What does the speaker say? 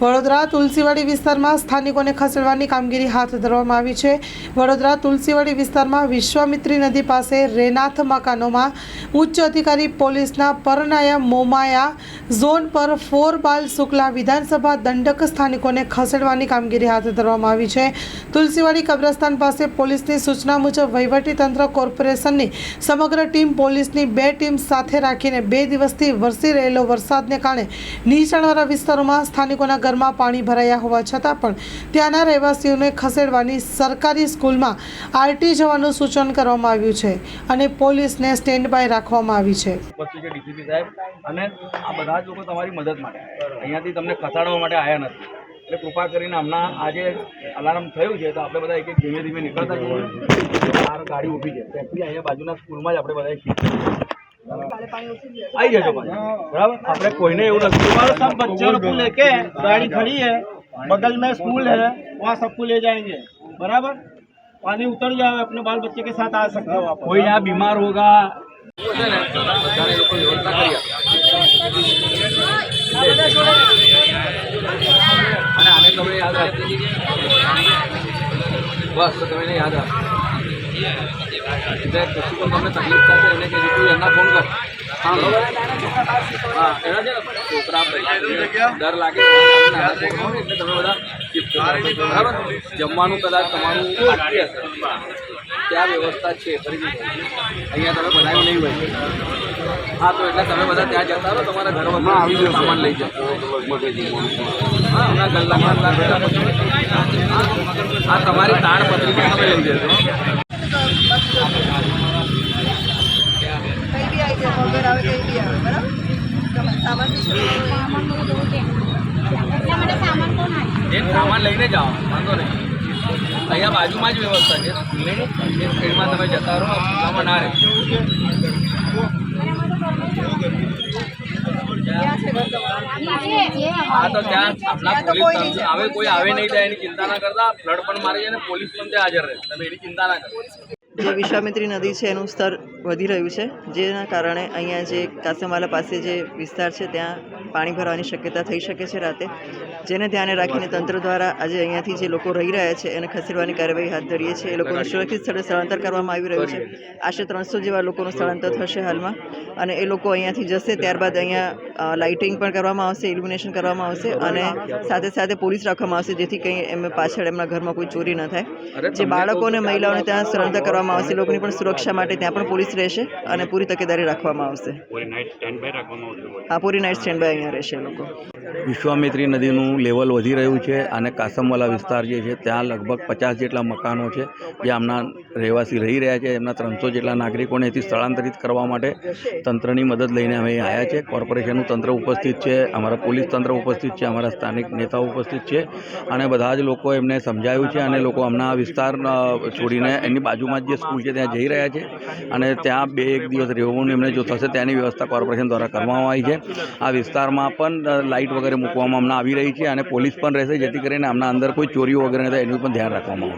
વડોદરા તુલસીવાડી વિસ્તારમાં સ્થાનિકોને ખસેડવાની કામગીરી હાથ ધરવામાં આવી છે. વડોદરા તુલસીવાડી વિસ્તારમાં વિશ્વામિત્રી નદી પાસે રેનાથ મકાનોમાં ઉચ્ચ અધિકારી પોલીસના પરનાયા મોમાયા ઝોન પર ફોર બાલ શુક્લા વિધાનસભા દંડક સ્થાનિકોને ખસેડવાની કામગીરી હાથ ધરવામાં આવી છે. તુલસીવાડી કબ્રસ્તાન પાસે પોલીસની સૂચના મુજબ વહીવટીતંત્ર કોર્પોરેશનની સમગ્ર ટીમ પોલીસની બે ટીમ સાથે રાખીને બે દિવસથી વરસી રહેલો વરસાદને કારણે નીચાણવાળા વિસ્તારોમાં સ્થાનિકોના ઘરમાં પાણી ભરાયા હોવા છતાં પણ ત્યાંના રહેવાસીઓને ખસેડવાની સરકારી સ્કૂલમાં આરટી જવાનું સૂચન કરવામાં આવ્યું છે અને પોલીસને સ્ટેન્ડ બાય રાખવામાં આવી છે. અને આ બધા જ લોકો તમારી મદદ માટે. અહીંયાથી તમને ખસાડવા માટે આવ્યા નથી. એટલે કૃપા કરીને હમણાં આજે અલાર્મ થયું છે તો આપણે બધા એક એક ધીમે ધીમે નીકળતા જઈએ. બહાર ગાડી ઊભી છે. ત્યાંથી અહીંયા બાજુના સ્કૂલમાં જ આપણે બધા આવી જજો પાછા. બરાબર આપણે કોઈને એવું નથી और सब बच्चों को लेके गाड़ी खड़ी है बगल में स्कूल है वहाँ सबको ले जाएंगे बराबर पानी उतर जाओ अपने बाल बच्चे के साथ आ सकते हो आप કોઈ यहाँ बीमार होगा બધાને લોકો વ્યવસ્થા કરી આપે. અને આને તમે યાદ રાખજો બસ તો તમે એને યાદ રાખો એટલે કશું પણ તમને તકલીફ થશે એને કે તું એમના ફોન કર હા બરાબર હા એના છે ને છોકરા ડર લાગે નાના છોકરાઓને એટલે તમે બધા shift કરો. બરાબર જમવાનું કદાચ તમારું બાકી હશે ત્યાં વ્યવસ્થા છે ફરીથી કહું છું. અહીંયા તમે બનાવ્યું નહીં હોય હા તો એટલે તમે બધા ત્યાં જતા રહો તમારા ઘરમાં આવી જશે સામાન લઈ જશો હા હમણાં ગલ્લામાં આ તમારી તાણ પત્રિકા તમે લઈ જશો કઈ બી આવી જાય વગર આવે કઈ બી આવે બરાબર તમે સામાન સામાન લઈને જાઓ વાંધો નહીં. અહીંયા બાજુમાં જ વ્યવસ્થા છે. સ્કૂલની તમે જતા રહો સ્કૂલમાં ના રહે. હા તો ત્યાં આપણા પોલીસ આવે કોઈ આવે નહીં જાય એની ચિંતા ના કરતા. ફ્લડ પણ મારી જાય ને પોલીસ પણ ત્યાં હાજર રહે. તમે એની ચિંતા ના કરો. જે વિશ્વામિત્રી નદી છે, એનું સ્તર વધી રહ્યું છે, જેના કારણે અહીંયા જે કાસમવાલા પાસે જે વિસ્તાર છે, ત્યાં પાણી ભરવાની શક્યતા થઈ શકે છે રાતે. જેને ધ્યાને રાખીને તંત્ર દ્વારા આજે અહીંયાથી જે લોકો રહી રહ્યા છે, એને ખસેડવાની કાર્યવાહી હાથ ધરીએ છીએ. એ લોકોને સુરક્ષિત સ્થળે સ્થળાંતર કરવામાં આવી રહ્યું છે. આશરે ત્રણસો જેવા લોકોનું સ્થળાંતર થશે હાલમાં. અને એ લોકો અહીંયાથી જશે, ત્યારબાદ અહીંયા લાઇટિંગ પણ કરવામાં આવશે ઇલ્યુમિનેશન કરવામાં આવશે અને સાથે સાથે પોલીસ રાખવામાં આવશે જેથી કંઈ એમ પાછળ એમના ઘરમાં કોઈ ચોરી ન થાય. જે બાળકો અને મહિલાઓને ત્યાં સ્થળાંતર કરવામાં આવશે લોકોની પણ સુરક્ષા માટે ત્યાં પણ પોલીસ રહેશે અને પૂરી તકેદારી રાખવામાં આવશે. હા પૂરી નાઇટ સ્ટેન્ડ બાય અહીંયા રહેશે લોકો. વિશ્વામિત્રી નદીનું લેવલ વધી રહ્યું છે અને કાસમવાલા વિસ્તાર જે છે ત્યાં લગભગ પચાસ જેટલા મકાનો છે જે આમના રહેવાસી રહી રહ્યા છે. એમના ત્રણસો જેટલા નાગરિકોને એથી સ્થળાંતરિત કરવા માટે તંત્રની મદદ લઈને અમે આવ્યા છે. કોર્પોરેશનનું તંત્ર ઉપસ્થિત છે અમારા પોલીસ તંત્ર ઉપસ્થિત છે અમારા સ્થાનિક નેતાઓ ઉપસ્થિત છે અને બધા જ લોકો એમને સમજાયું છે અને લોકો હમણાં આ વિસ્તાર છોડીને એની બાજુમાં જે સ્કૂલ છે ત્યાં જઈ રહ્યા છે અને ત્યાં બે એક દિવસ રહેવાનું એમને જો થશે ત્યાંની વ્યવસ્થા કોર્પોરેશન દ્વારા કરવામાં આવી છે. આ વિસ્તારમાં પણ અ, લાઇટ વગેરે મૂકવામાં હમણાં આવી રહી છે અને પોલીસ પણ રહેશે, જેથી કરીને હમણાં અંદર કોઈ ચોરીઓ વગેરે ન થાય એનું પણ ધ્યાન રાખવામાં આવશે.